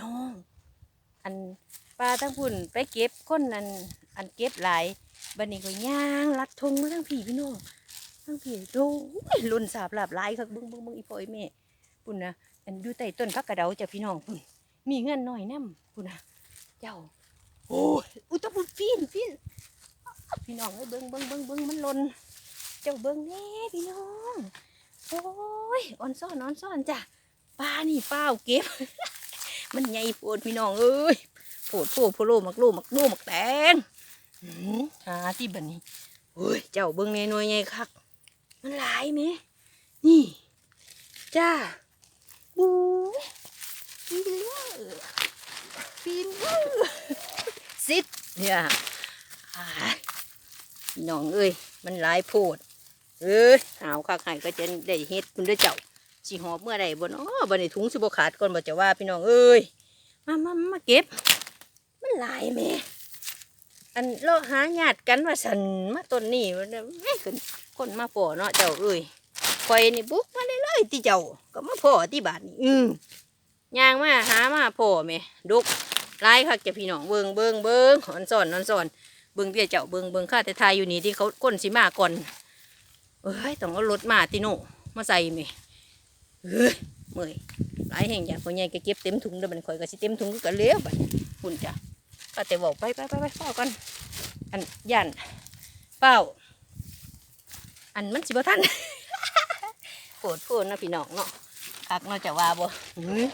น้อง อันปลาทั้งพุ่นไปเก็บคนอันอันเก็บหลายบันนี้ก็ย่างลัดทงมาทั้งผีพี่น้องทั้งผีดูอุ้ยลุ่นสาบหลาบหลายครับเบิ้งเบิ้งเบิ้งอีพ่ออีแม่พุ่นนะอันอยู่ใต้ต้นพักกระเดาจ้ะพี่น้องพุ่นมีเงินหน่อยน้ำพุ่นนะเจ้าโอ้ยอุยตะพุ่นฟีนฟีนพี่น้องเอ้ยเบิ้งเบิ้งเบิ้งเบิ้งมันลนเจ้าเบิ้งแน่พี่น้องโอ้ยอ่อนซ่อนอ่อนซ่อนจ้ะปลานี่เปล่าเก็บ มันใหญ่โพดพี่น้องเอ้ยโผดโผดโพโลมักลูมักลูมักแตงหือาที่บันนี้โอ้ยเจ้าเบิ้งในหน่วยไงคัก มันหลายไหมนี่จ้าบูฟีนเวอร์ฟีนเวอร์ซิดเนี่ยน้องเอ้ยมันหลายโพดเอ้ยหาวคักไห้ก็จะได้เฮ็ดคุณด้อเจ้า สิหอบเมื่อใดบ่เนาะบัดนี้ถุงสิบขาดก่อนบ่จะว่าพี่น้องเอ้ยมามามาเก็บ มันลายแม่อันเราหาญาติกันว่าสันมาต้นนี้มันน่ะแม่คนคนมาพ่อเนาะเจ้าเอ้ยคอยนี่บุกมาได้เลยที่เจ้าก็มาพ่อที่บ้านนี่อืมย่างมาหามาพ่อแม่ดุกลายคักจะพี่น้องเบิงเบิงเบิงอ่อนสอนอ่อนสอนเบิงเตี้ยเจ้าเบิงเบิงข้าแต่ทายอยู่นี่ที่เขาก้นสิมาก่อนเอ้ยต้องเอารถมาติโน่มาใส่แม่ เอ้ยเมื่อยหลายแห่งอยากพ่อใหญ่ก็เก็บเต็มถุงเด้อบัดนข่อยก็สิเต็มถุงก็เลี้ยวบัดนี้คุณจ้ะก็แต่บอกไปไปไปไปเฝ้ากันอันยันเฝ้า อันมันสิบ่ทันโปวดโพดนะพี่น้องเนาะคักเนาะจะว่าบ่อื้อ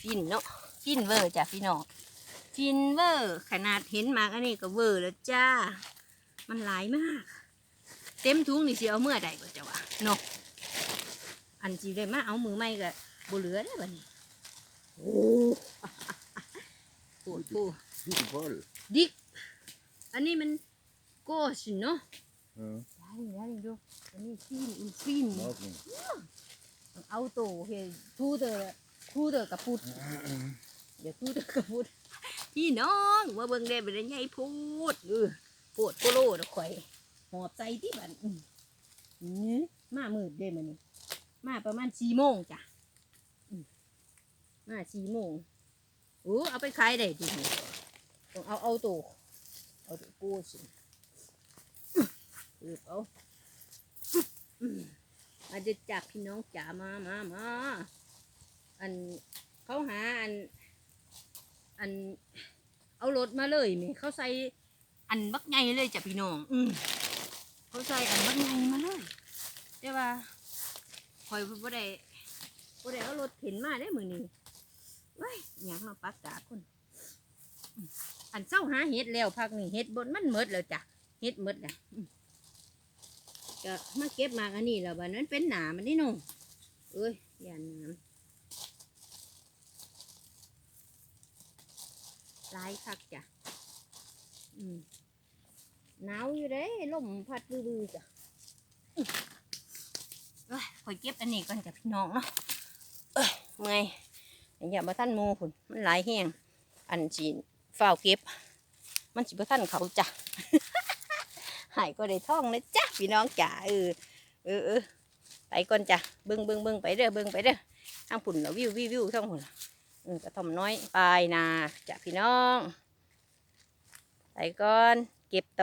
ฟินเนาะฟินเวอร์จ้ะพี่น้องฟินเวอร์ขนาดเห็นหมากอันนี้ก็เวอร์แล้วจ้า มันหลายมาก เต็มถุงนี่สิเอาเมื่อใดก็จะว่าเนาะ อันสิได้มาเอามือไม่ก็บ่เหลือแล้วบัดนี้โอ้โปวดโพด Beautiful. ดิกอันนี้มันโกสเนาะ Ja, ได้ได้ดูอันนี้ฟินอินฟิน smaken. เอาโตเฮทูเดอร์ทูเดอร์กับพุดเดี๋ยวทูเดอร์กับพุดพี่น้องว่าเบิ่งได้เป็นไงพูดเออปวดโคโลดอกข่อยหอบใจที่บันอืมนี่มามืดเด้มันนี่ มาประมาณสี่โมงจ้ะอืมมาสี่โมงโอ้เอาไปขายได้ดีนี่ต้องเอาเอาโตเอาโตโกสิอืบเอาอืมมาจะจับพี่น้องจ๋ามามามาอันเขาหาอัน อัน เอารถมาเลยแม่เขาใส่อันบักไงเลยจ้ะพี่น้อง อืมเขาใส่อันบักไงมาเลยแต่ว่าค อยบ่ได้บ่ได้เอารถเข็นมาได้มือนี้เว้ยอยากมาปักกาคนอันเศร้าหาเห็ดแล้วพักนี่เห็ดบนมันหมดแล้วจ้ะเห็ดหมดแล้วก็มาเก็บมาอันนี้แล้วบัดนั้นเป็นหนามันนี่น้องเอ้ยอย่าหนามหลายคักจ้ะอืมหนาวอยู่เด้ลมพัดบื้อๆจ้ะ อื้อยคอยเก็บอันนี้ก่อนจ้ะพี่น้องเนาะเอ้ยเมื่อยอย่ามาท่านมูพุ่นมันหลายแห้งอันจีเฝ้าวเก็บ มันสิบ่ท่านเขาจ้ะหายก็ได้ท่องนะจ๊ะพี่น้องจ๋าเออเออเออไปก่อนจ้ะเบิ้งเบิ้งเบิ้งไปเด้อเบิ้งไปเด้อทางผุ่นเราวิววิววิวทั้งผุ่นเออกระทอมน้อยปลายนาจ้ะพี่น้องไปก่อนเก็บโต